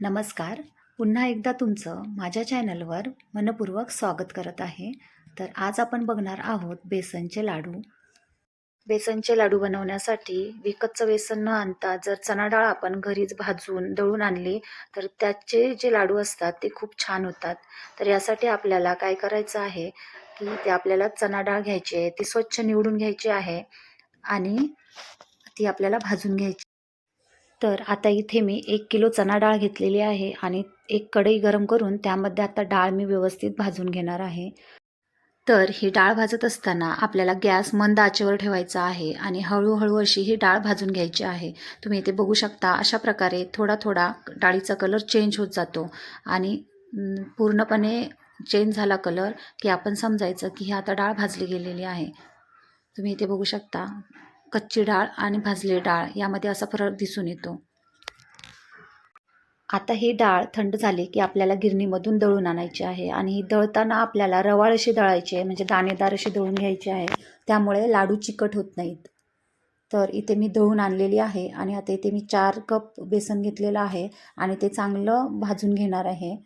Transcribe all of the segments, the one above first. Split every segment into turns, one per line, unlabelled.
नमस्कार. पुन्हा एकदा तुमचं माझ्या चॅनलवर मनपूर्वक स्वागत करत आहे. तर आज आपण बघणार आहोत बेसनचे लाडू. बेसनचे लाडू बनवण्यासाठी विकतचं बेसन न आणता जर चणा डाळ आपण घरीच भाजून दळून आणली तर त्याचे जे लाडू असतात ते खूप छान होतात. तर यासाठी आपल्याला काय करायचं आहे की ते आपल्याला चणा डाळ घ्यायची आहे ती स्वच्छ निवडून घ्यायची आहे आणि ती आपल्याला भाजून घ्यायची तर आता इथे मी एक किलो चणा डाळ घेतलेली आहे आणि एक कढई गरम करून त्यामध्ये आता डाळ मी व्यवस्थित भाजून घेणार आहे. तर ही डाळ भाजत असताना आपल्याला गॅस मंद आचेवर ठेवायचा आहे आणि हळूहळू अशी ही डाळ भाजून घ्यायची आहे. तुम्ही इथे बघू शकता अशा प्रकारे थोडा थोडा डाळीचा कलर चेंज होत जातो आणि पूर्णपणे चेंज झाला कलर की आपण समजायचं की ही आता डाळ भाजली गेलेली आहे. तुम्ही इथे बघू शकता. कच्ची डाळ आणि भाजली डाळ यामध्ये असा फरक दिसून येतो. आता ही डाळ थंड झाली की आपल्याला गिरणीमधून दळून आणायची आहे आणि ही दळताना आपल्याला रवाळ अशी दळायची आहे म्हणजे दाणेदार अशी दळून घ्यायची आहे. त्यामुळे लाडू चिकट होत नाहीत. तर इथे मी दळून आणलेली आहे आणि आता इथे मी चार कप बेसन घेतलेलं आहे आणि ते चांगलं भाजून घेणार आहे.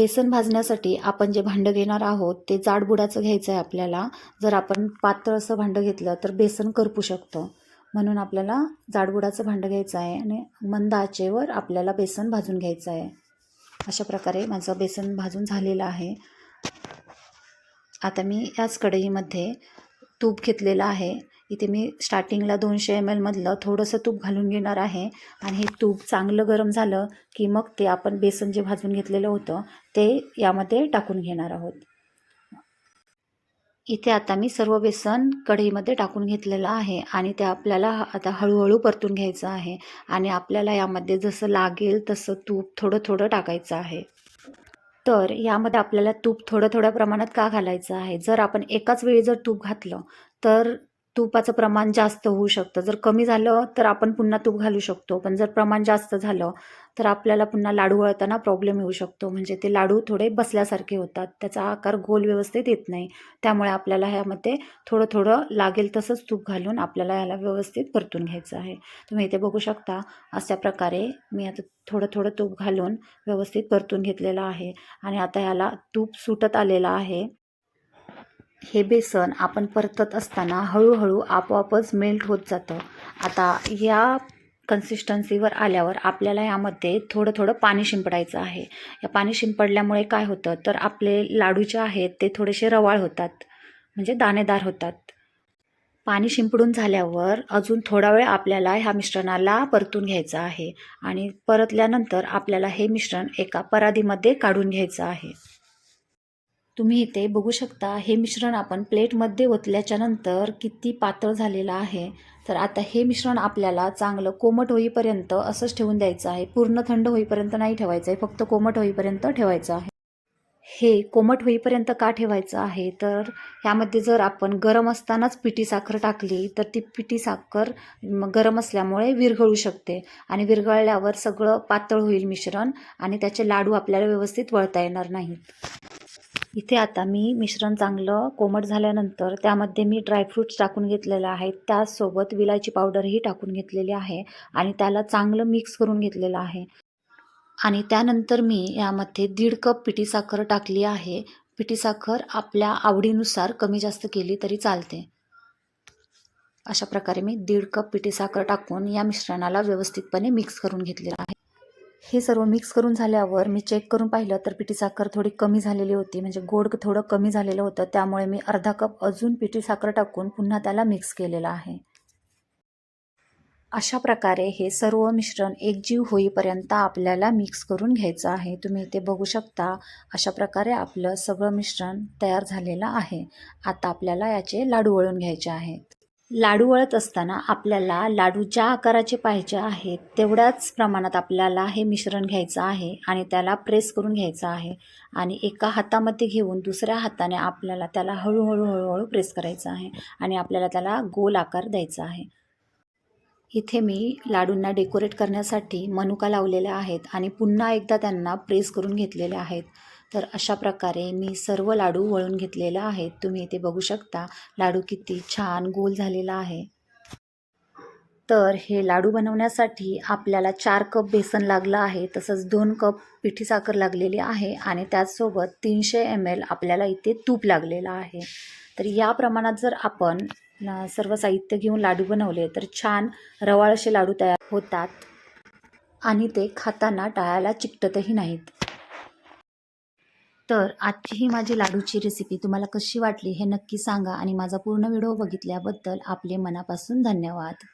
बेसन भाजण्यासाठी आपण जे भांडं घेणार आहोत ते जाडबुडाचं घ्यायचं आहे आपल्याला. जर आपण पातळ असं भांडं घेतलं तर बेसन करपू शकतं. म्हणून आपल्याला जाडबुडाचं भांडं घ्यायचं आहे आणि मंद आचेवर आपल्याला बेसन भाजून घ्यायचं आहे अशा प्रकारे माझं बेसन भाजून झालेलं आहे. आता मी याच कढईमध्ये तूप घेतलेलं आहे. इथे मी स्टार्टिंगला दोनशे एम एलमधलं थोडंसं तूप घालून घेणार आहे. आणि हे तूप चांगलं गरम झालं की मग ते आपण बेसन जे भाजून घेतलेलं होतं ते यामध्ये टाकून घेणार आहोत. इथे आता मी सर्व बेसन कढईमध्ये टाकून घेतलेलं आहे आणि ते आपल्याला आता हळूहळू परतून घ्यायचं आहे आणि आपल्याला यामध्ये जसं लागेल तसं तूप थोडं थोडं टाकायचं आहे. तर यामध्ये आपल्याला तूप थोडं थोड्या प्रमाणात का घालायचं आहे? जर आपण एकाच वेळी जर तूप घातलं तर तुपाचं प्रमाण जास्त होऊ शकतं. जर कमी झालं तर आपण पुन्हा तूप घालू शकतो. पण जर प्रमाण जास्त झालं तर आपल्याला पुन्हा लाडू वळताना प्रॉब्लेम येऊ शकतो. म्हणजे ते लाडू थोडे बसल्यासारखे होतात. त्याचा आकार गोल व्यवस्थित येत नाही. त्यामुळे आपल्याला ह्यामध्ये थोडं थोडं लागेल तसंच तूप घालून आपल्याला ह्याला व्यवस्थित परतून घ्यायचं आहे. तुम्ही इथे बघू शकता अशा प्रकारे मी आता थोडं थोडं तूप घालून व्यवस्थित परतून घेतलेलं आहे. आणि आता ह्याला तूप सुटत आलेलं आहे. हे बेसन आपण परतत असताना हळूहळू आपोआपच मेल्ट होत जातं. आता या कन्सिस्टन्सीवर आल्यावर आपल्याला यामध्ये थोडं थोडं पाणी शिंपडायचं आहे. या पाणी शिंपडल्यामुळे काय होतं? तर आपले लाडू जे आहेत ते थोडेसे रवाळ होतात. म्हणजे दाणेदार होतात. पाणी शिंपडून झाल्यावर अजून थोडा वेळ आपल्याला ह्या मिश्रणाला परतून घ्यायचं आहे आणि परतल्यानंतर आपल्याला हे मिश्रण एका परादीमध्ये काढून घ्यायचं आहे. तुम्ही इथे बघू शकता हे मिश्रण आपण प्लेटमध्ये ओतल्याच्या नंतर किती पातळ झालेलं आहे. तर आता हे मिश्रण आपल्याला चांगलं कोमट होईपर्यंत असंच ठेवून द्यायचं आहे. पूर्ण थंड होईपर्यंत नाही ठेवायचं आहे फक्त कोमट होईपर्यंत ठेवायचं आहे. हे कोमट होईपर्यंत का ठेवायचं आहे? तर ह्यामध्ये जर आपण गरम असतानाच पिठी साखर टाकली तर ती पिठी साखर गरम असल्यामुळे विरघळू शकते आणि विरघळल्यावर सगळं पातळ होईल मिश्रण आणि त्याचे लाडू आपल्याला व्यवस्थित वळता येणार नाहीत. इथे आता मी मिश्रण चांगलं कोमट झाल्यानंतर त्यामध्ये मी ड्रायफ्रूट्स टाकून घेतलेलं आहे. त्याचसोबत विलायची पावडरही टाकून घेतलेली आहे आणि त्याला चांगलं मिक्स करून घेतलेलं आहे. आणि त्यानंतर मी यामध्ये दीड कप पिठी साखर टाकली आहे. पिठी साखर आपल्या आवडीनुसार कमी जास्त केली तरी चालते. अशा प्रकारे मी दीड कप पिठी साखर टाकून या मिश्रणाला व्यवस्थितपणे मिक्स करून घेतलेलं आहे. हे सर्व मिक्स करून झाल्यावर मी चेक करून पाहिलं तर पिठी साखर थोडी कमी झालेली होती. म्हणजे गोड थोडं कमी झालेलं होतं. त्यामुळे मी अर्धा कप अजून पिठी साखर टाकून पुन्हा त्याला मिक्स केलेलं आहे. अशा प्रकारे हे सर्व मिश्रण एकजीव होईपर्यंत आपल्याला मिक्स करून घ्यायचं आहे. तुम्ही इथे बघू शकता अशा प्रकारे आपलं सगळं मिश्रण तयार झालेलं आहे. आता आपल्याला याचे लाडू वळून घ्यायचे आहेत. लाडू वळत असताना आपल्याला लाडू ज्या आकाराचे पाहिजे आहेत तेवढ्याच प्रमाणात आपल्याला हे मिश्रण घ्यायचं आहे आणि त्याला प्रेस करून घ्यायचं आहे आणि एका हातामध्ये घेऊन दुसऱ्या हाताने आपल्याला त्याला हळूहळू हळूहळू प्रेस करायचं आहे आणि आपल्याला त्याला गोल आकार द्यायचा आहे. इथे मी लाडूंना डेकोरेट करण्यासाठी मनुका लावलेल्या आहेत आणि पुन्हा एकदा त्यांना प्रेस करून घेतलेल्या आहेत. तर अशा प्रकारे मी सर्व लाडू वळून घेतलेला आहे. तुम्ही इथे बघू शकता लाडू किती छान गोल झालेला आहे. तर हे लाडू बनवण्यासाठी आपल्याला चार कप बेसन लागलं आहे तसंच दोन कप पिठी साखर लागलेली आहे आणि त्याचसोबत तीनशे एम एल आपल्याला इथे तूप लागलेलं आहे. तर या प्रमाणात जर आपण सर्व साहित्य घेऊन लाडू बनवले तर छान रवाळ असे लाडू तयार होतात आणि ते खाताना टाळायला चिकटतही नाहीत. तर आजची ही माझी लाडूची रेसिपी तुम्हाला कशी वाटली हे नक्की सांगा आणि माझा पूर्ण व्हिडिओ बघितल्याबद्दल आपले मनापासून धन्यवाद.